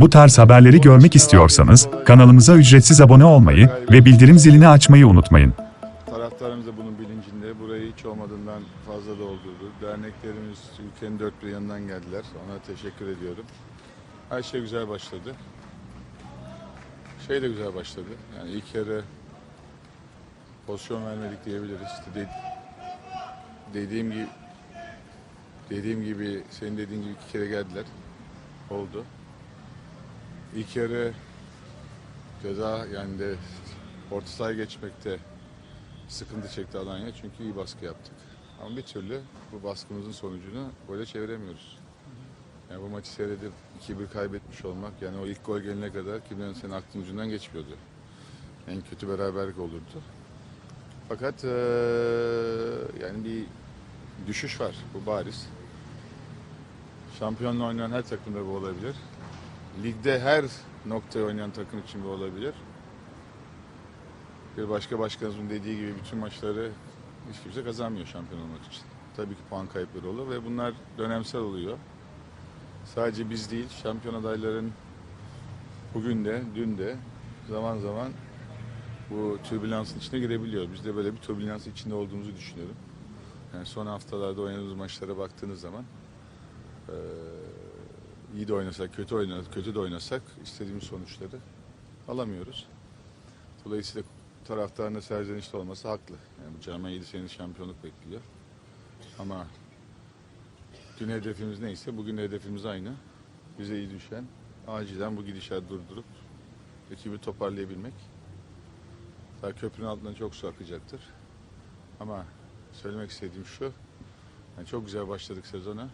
Bu tarz haberleri görmek istiyorsanız kanalımıza ücretsiz abone olmayı ve bildirim zilini açmayı unutmayın. Taraftarımız da bunun bilincinde. Burayı hiç olmadığından fazla doldurdu. Derneklerimiz ülkenin dört bir yanından geldiler. Ona teşekkür ediyorum. Her şey güzel başladı. Şey de güzel başladı. Yani ilk yarı pozisyon vermedik diyebiliriz. İşte de- dediğim gibi dediğim gibi senin dediğin gibi iki kere geldiler. Oldu. İlk yarı ceza yani de orta sahaya geçmekte sıkıntı çekti Alanya çünkü iyi baskı yaptık. Ama bir türlü bu baskımızın sonucunu böyle çeviremiyoruz. Yani bu maçı seyredip 2-1 kaybetmiş olmak yani o ilk gol gelene kadar kimlerin senin aklın ucundan geçmiyordu. En kötü beraberlik olurdu. Fakat eee, yani bir düşüş var bu bariz. Şampiyonla oynayan her takımda bu olabilir. Ligde her noktaya oynayan takım için bu olabilir. Bir başka başkanımızın dediği gibi bütün maçları hiç kimse kazanmıyor şampiyon olmak için. Tabii ki puan kayıpları olur ve bunlar dönemsel oluyor. Sadece biz değil, şampiyon adayların bugün de, dün de zaman zaman bu türbülansın içine girebiliyor. Biz de böyle bir türbülansın içinde olduğumuzu düşünüyorum. Yani son haftalarda oynadığımız maçlara baktığınız zaman eee, iyi de oynasak, kötü oynasak, kötü de oynasak istediğimiz sonuçları alamıyoruz. Dolayısıyla taraftarın da serzenişte olması haklı. Yani bu camia 7 senedir şampiyonluk bekliyor. Ama dün hedefimiz neyse bugün de hedefimiz aynı. Bize iyi düşen acilen bu gidişatı durdurup ekibi toparlayabilmek. Daha köprünün altından çok su akacaktır. Ama söylemek istediğim şu. Yani çok güzel başladık sezona.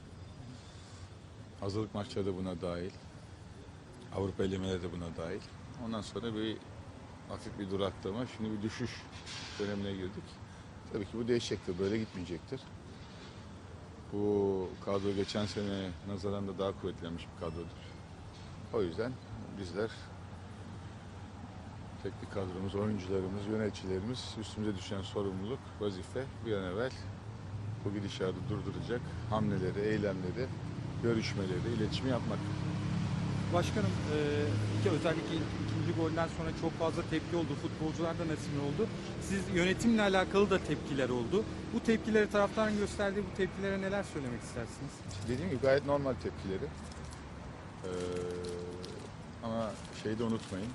Hazırlık maçları da buna dahil. Avrupa elemeleri de buna dahil. Ondan sonra bir hafif bir duraklama. Şimdi bir düşüş dönemine girdik. Tabii ki bu değişecektir. Böyle gitmeyecektir. Bu kadro geçen sene nazaran da daha kuvvetlenmiş bir kadrodur. O yüzden bizler teknik kadromuz, oyuncularımız, yöneticilerimiz üstümüze düşen sorumluluk, vazife bir an evvel bu gidişatı durduracak hamleleri, eylemleri, görüşmeleri, iletişimi yapmak. Başkanım, e, iki, özellikle ikinci golden sonra çok fazla tepki oldu. Futbolcular da nasıl oldu. Siz yönetimle alakalı da tepkiler oldu. Bu tepkileri taraftarın gösterdiği bu tepkilere neler söylemek istersiniz? Dediğim gibi gayet normal tepkileri. Ee, ama şeyi de unutmayın.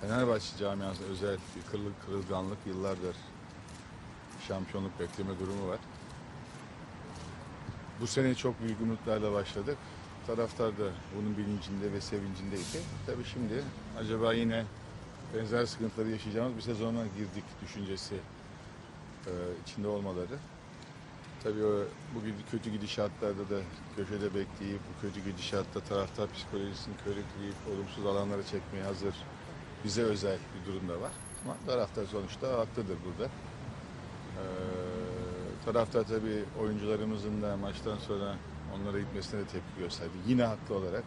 Fenerbahçe camiasında özel bir kırılık, kırılganlık yıllardır şampiyonluk bekleme durumu var. Bu sene çok büyük umutlarla başladık. Taraftar da bunun bilincinde ve sevincindeydi. Tabii şimdi acaba yine benzer sıkıntıları yaşayacağımız bir sezona girdik düşüncesi e, içinde olmaları. Tabii o bu gidi- kötü gidişatlarda da köşede bekleyip bu kötü gidişatta taraftar psikolojisini körükleyip olumsuz alanlara çekmeye hazır bize özel bir durum da var. Ama taraftar sonuçta haklıdır burada. Ee, taraftar tabii oyuncularımızın da maçtan sonra onlara gitmesine de tepki gösterdi. Yine haklı olarak.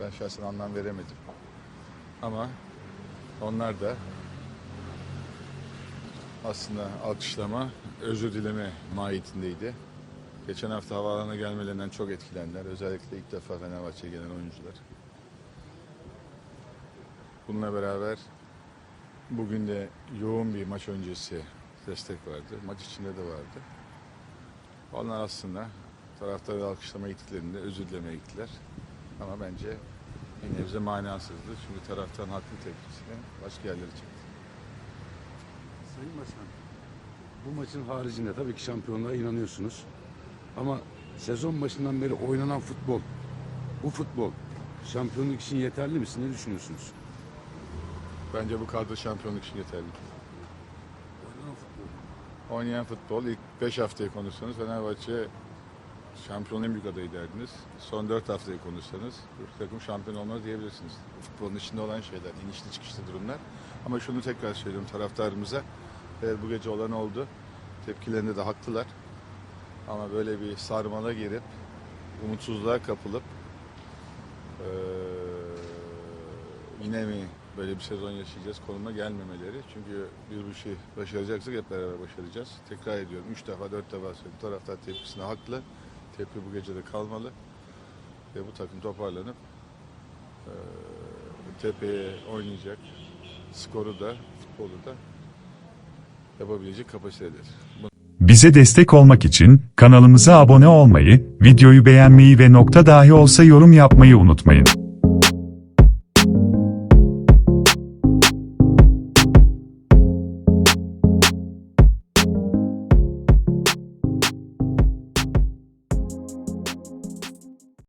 Ben şahsen anlam veremedim. Ama onlar da aslında alkışlama, özür dileme mahiyetindeydi. Geçen hafta havaalanına gelmelerinden çok etkilendiler. Özellikle ilk defa Fenerbahçe'ye gelen oyuncular. Bununla beraber bugün de yoğun bir maç öncesi destek vardı. Maç içinde de vardı. Onlar aslında taraftarı alkışlamaya gittiklerinde özür dilemeye gittiler. Ama bence bir nebze manasızdı. Çünkü taraftan haklı tepkisini başka yerlere çekti. Sayın Başkan, bu maçın haricinde tabii ki şampiyonluğa inanıyorsunuz. Ama sezon başından beri oynanan futbol, bu futbol şampiyonluk için yeterli mi? Siz ne düşünüyorsunuz? Bence bu kadro şampiyonluk için yeterli. Oynayan futbol ilk 5 haftayı konuşsanız Fenerbahçe şampiyonun en büyük adayı derdiniz. Son 4 haftayı konuşsanız bu takım şampiyon olmaz diyebilirsiniz. Futbolun içinde olan şeyler, inişli çıkışlı durumlar. Ama şunu tekrar söylüyorum taraftarımıza. Evet bu gece olan oldu. Tepkilerinde de haklılar. Ama böyle bir sarmala girip umutsuzluğa kapılıp eee, yine mi böyle bir sezon yaşayacağız konuma gelmemeleri. Çünkü bir bu şey başaracaksak hep beraber başaracağız. Tekrar ediyorum. Üç defa, dört defa söyledim. Taraftar tepkisine haklı. Tepki bu gece de kalmalı. Ve bu takım toparlanıp eee, tepeye oynayacak skoru da futbolu da yapabilecek kapasitedir. Bize destek olmak için kanalımıza abone olmayı, videoyu beğenmeyi ve nokta dahi olsa yorum yapmayı unutmayın.